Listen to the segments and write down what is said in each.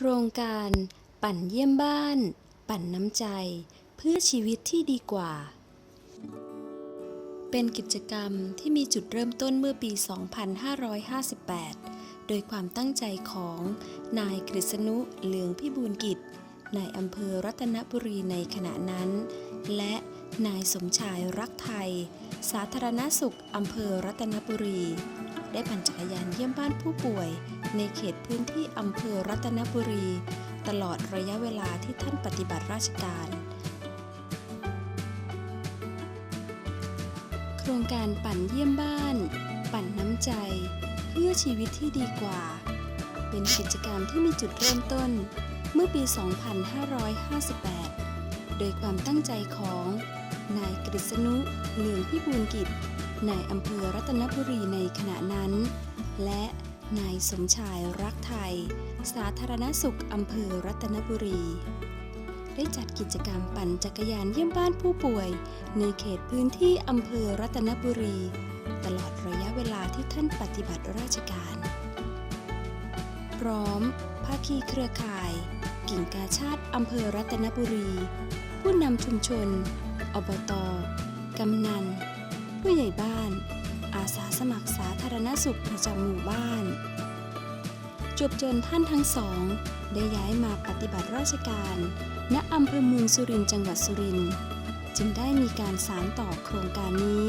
โครงการปั่นเยี่ยมบ้าน ปั่นน้ำใจ เพื่อชีวิตที่ดีกว่า เป็นกิจกรรมที่มีจุดเริ่มต้นเมื่อปี 2558 โดยความตั้งใจของนายกฤษณุเหลืองพิบูลกิจนายอำเภอรัตนบุรีในขณะนั้น และนายสมชายรักไทย สาธารณสุขอำเภอรัตนบุรี ได้ปั่นจักรยานเยี่ยมบ้านผู้ป่วย ในเขตพื้นที่อำเภอรัตนบุรี ตลอดระยะเวลาที่ท่านปฏิบัติราชการ โครงการปั่นเยี่ยมบ้าน ปั่นน้ำใจ เพื่อชีวิตที่ดีกว่า เป็นกิจกรรมที่มีจุดเริ่มต้นเมื่อปี 2558 โดยความตั้งใจของนายกฤษณุเหลืองพิบูลกิจ นายอำเภอรัตนบุรีในขณะนั้น และนายสมชายรักไทย สาธารณสุขอำเภอรัตนบุรี ได้จัดกิจกรรมปั่นจักรยานเยี่ยมบ้านผู้ป่วย ในเขตพื้นที่อำเภอรัตนบุรี ตลอดระยะเวลาที่ท่านปฏิบัติราชการ พร้อม ภาคีเครือข่าย กิ่งกาชาติอำเภอรัตนบุรี ผู้นำชุมชน อบต กำนัน ผู้ใหญ่บ้าน อาสาสมัครสาธารณสุขประจำหมู่บ้าน จบจนท่านทั้งสอง ได้ย้ายมาปฏิบัติราชการ ณอำเภอเมืองสุรินทร์จังหวัดสุรินทร์จึงได้มีการสานต่อโครงการนี้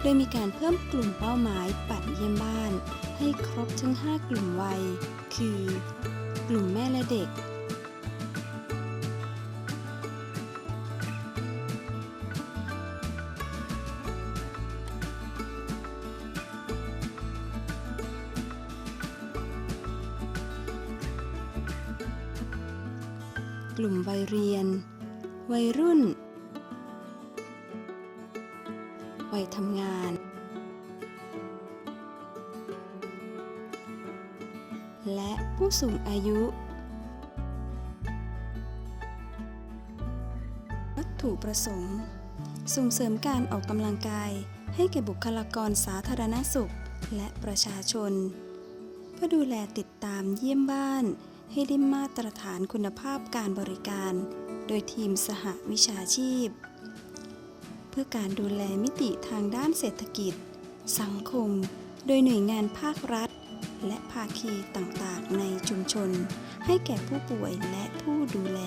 โดยมีการเพิ่มกลุ่มเป้าหมายปั่นเยี่ยมบ้าน ให้ครบทั้ง 5 กลุ่มวัย คือ กลุ่มแม่และเด็ก ลุ่มวัยเรียน วัยรุ่น วัยทำงาน และผู้สูงอายุวัตถุประสงค์ ส่งเสริมการออกกำลังกายให้แก่บุคลากรสาธารณสุขและประชาชน เพื่อดูแลติดตามเยี่ยมบ้าน ให้ได้มาตรฐานคุณภาพการบริการ โดยทีมสหวิชาชีพ เพื่อการดูแลมิติทางด้านเศรษฐกิจ สังคม โดยหน่วยงานภาครัฐ และภาคีต่างๆ ในชุมชน ให้แก่ผู้ป่วยและผู้ดูแล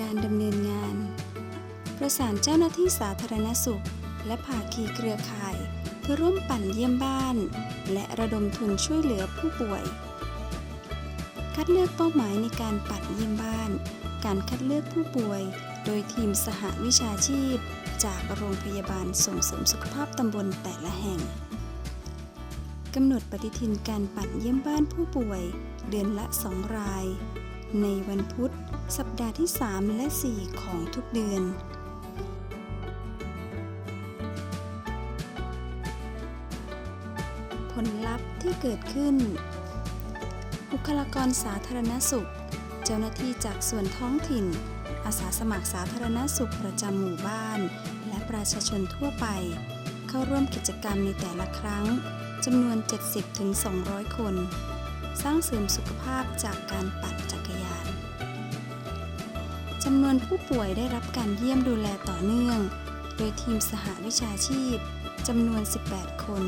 การดำเนินงาน ประสานเจ้าหน้าที่สาธารณสุข และภาคีเครือข่าย อร่วมปั่นเยี่ยมบ้าน และระดมทุนช่วยเหลือผู้ป่วย คัดเลือกเป้าหมายในการปั่นเยี่ยมบ้าน การคัดเลือกผู้ป่วย โดยทีมสหวิชาชีพ จากโรงพยาบาลส่งเสริมสุขภาพตำบลแต่ละแห่งกำหนดปฏิทินการปั่นเยี่ยมบ้านผู้ป่วย เดือนละสองราย ในวันพุธ สัปดาห์ที่ 3 และ 4 ของทุกเดือน ลลัพธ์ที่เกิดขึ้น บุคลากรสาธารณสุข เจ้าหน้าที่จากส่วนท้องถิ่น อาสาสมัครสาธารณสุขประจำหมู่บ้าน และประชาชนทั่วไป เข้าร่วมกิจกรรมในแต่ละครั้งจำนวน 70-200 คน สร้างเสริมสุขภาพจากการปั่นจักรยานจำนวนผู้ป่วยได้รับการเยี่ยมดูแลต่อเนื่อง โดยทีมสหวิชาชีพจำนวน 18 คน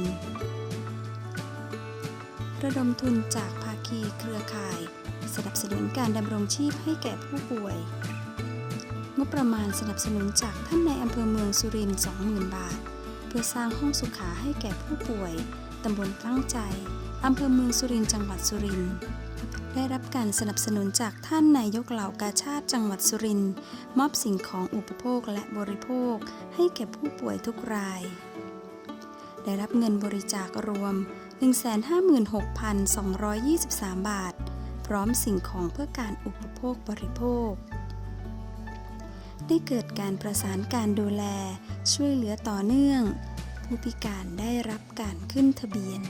ระดมทุนจากภาคีเครือข่าย สนับสนุนการดำรงชีพให้แก่ผู้ป่วย งบประมาณสนับสนุนจากท่านในอำเภอเมืองสุรินทร์20,000 บาท เพื่อสร้างห้องสุขาให้แก่ผู้ป่วยตำบลตั้งใจอำเภอเมืองสุรินทร์จังหวัดสุรินทร์ได้รับการสนับสนุนจากท่านนายกเหล่ากาชาติจังหวัดสุรินทร์มอบสิ่งของอุปโภคและบริโภคให้แก่ผู้ป่วยทุกราย ได้รับเงินบริจาครวม 156,223 บาท พร้อมสิ่งของเพื่อการอุปโภคบริโภค ได้เกิดการประสานการดูแลช่วยเหลือต่อเนื่อง ผู้พิการได้รับการขึ้นทะเบียน